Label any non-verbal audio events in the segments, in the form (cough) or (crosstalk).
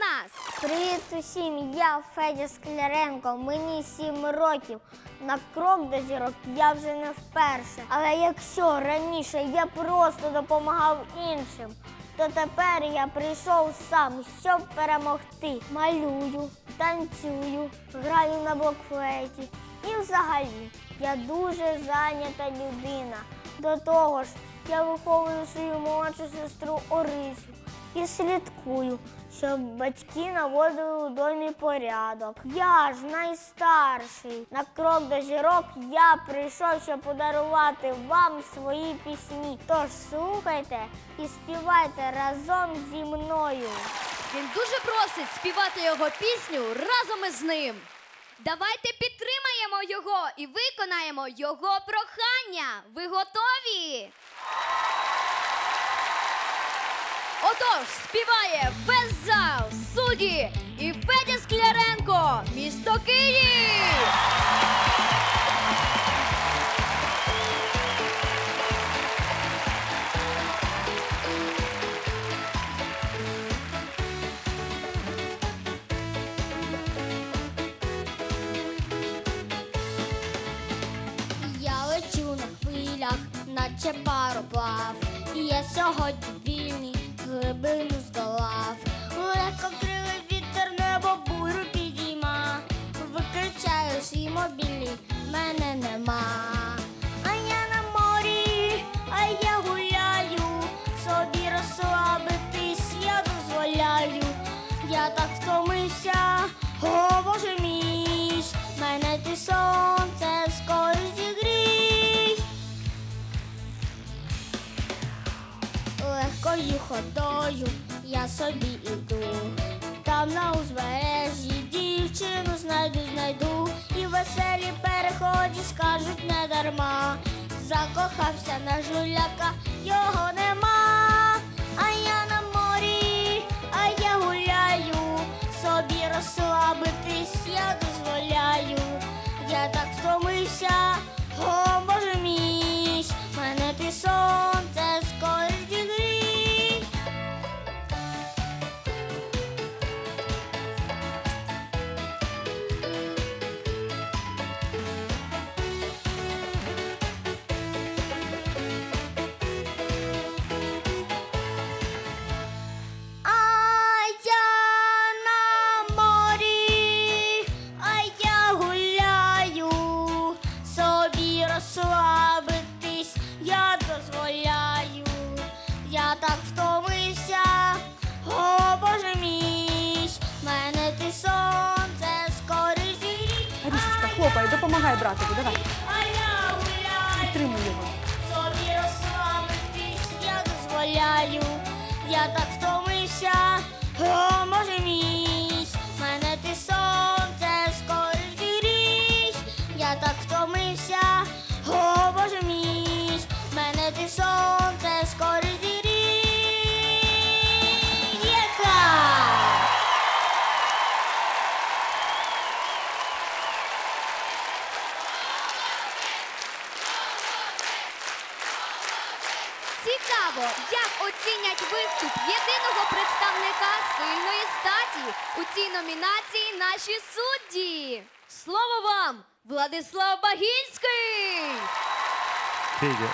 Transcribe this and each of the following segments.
нас. Привіт усім! Я Федя Скляренко. Мені сім років. На крок до зірок я вже не вперше. Але якщо раніше я просто допомагав іншим, то тепер я прийшов сам, щоб перемогти. Малюю, танцюю, граю на блокфлейті. І взагалі я дуже зайнята людина. До того ж, я виховую свою молодшу сестру Орисю і слідкую, щоб батьки наводили у домі порядок. Я ж найстарший. На крок до зірок я прийшов, щоб подарувати вам свої пісні. Тож слухайте і співайте разом зі мною. Він дуже просить співати його пісню разом із ним. Давайте підтримаємо його і виконаємо його прохання. Ви готові? Отож, співає весь зал, судді і Федя Скляренко, місто Київ. Я лечу на хвилях, наче пароплав. І я сьогодні baby. Ходою я собі іду. Там на узбережжі дівчину знайду, знайду. І веселі переході скажуть не дарма. Закохався на жуляка, його нема. А я на морі, а я гуляю, собі розслабитись я дозволяю. Я так втомився, о боже мій, мене ти сонце Хлопай, допомагай братику, давай. Підтримуй його. Собі розслабитись я дозволяю. Я так втомився, о може мій, мене ти сонце скоро зігрій. Я так втомився, о боже мій, мене ти сонце Цікаво, як оцінять виступ єдиного представника сильної статі у цій номінації наші судді. Слово вам, Владислав Багінський! Федя,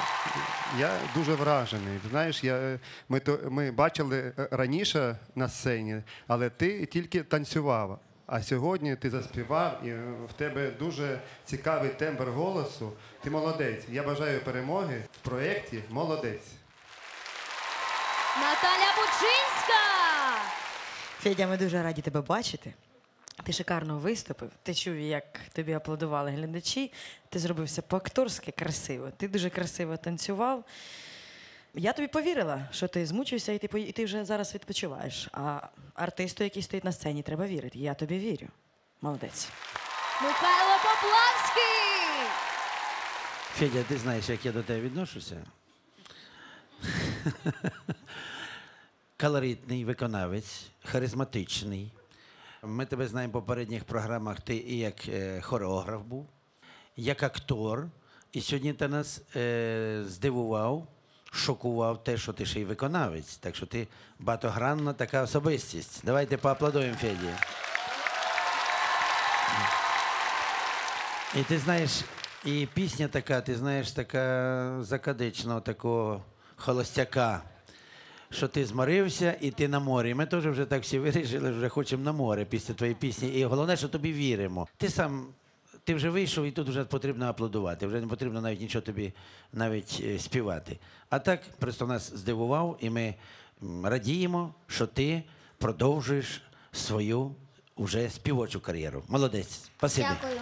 я дуже вражений. Знаєш, я, ми, то, ми бачили е, раніше на сцені, але ти тільки танцював. А сьогодні ти заспівав, і е, в тебе дуже цікавий тембр голосу. Ти молодець. Я бажаю перемоги в проєкті Молодець. Наталя Бучинська! Федя, ми дуже раді тебе бачити. Ти шикарно виступив. Ти чув, як тобі аплодували глядачі. Ти зробився по-акторськи красиво. Ти дуже красиво танцював. Я тобі повірила, що ти змучився і ти, і ти вже зараз відпочиваєш. А артисту, який стоїть на сцені, треба вірити. Я тобі вірю. Молодець. Михайло Поплавський! Федя, ти знаєш, як я до тебе відношуся? (laughs) Колоритний виконавець, харизматичний. Ми тебе знаємо в попередніх програмах. Ти і як е, хореограф був, як актор. І сьогодні ти нас е, здивував шокував те, що ти ще й виконавець. Так що ти багатогранна така особистість. Давайте поаплодуємо Феді. І ти знаєш, і пісня така, ти знаєш, така закадичного такого холостяка, що ти зморився і ти на морі. Ми теж вже так всі вирішили, вже хочемо на море після твоєї пісні. І головне, що тобі віримо. Ти сам. Ти вже вийшов, і тут вже потрібно аплодувати. Вже не потрібно навіть нічого тобі навіть е, співати. А так просто нас здивував, і ми радіємо, що ти продовжуєш свою уже співочу кар'єру. Молодець. Спасибі. Дякую.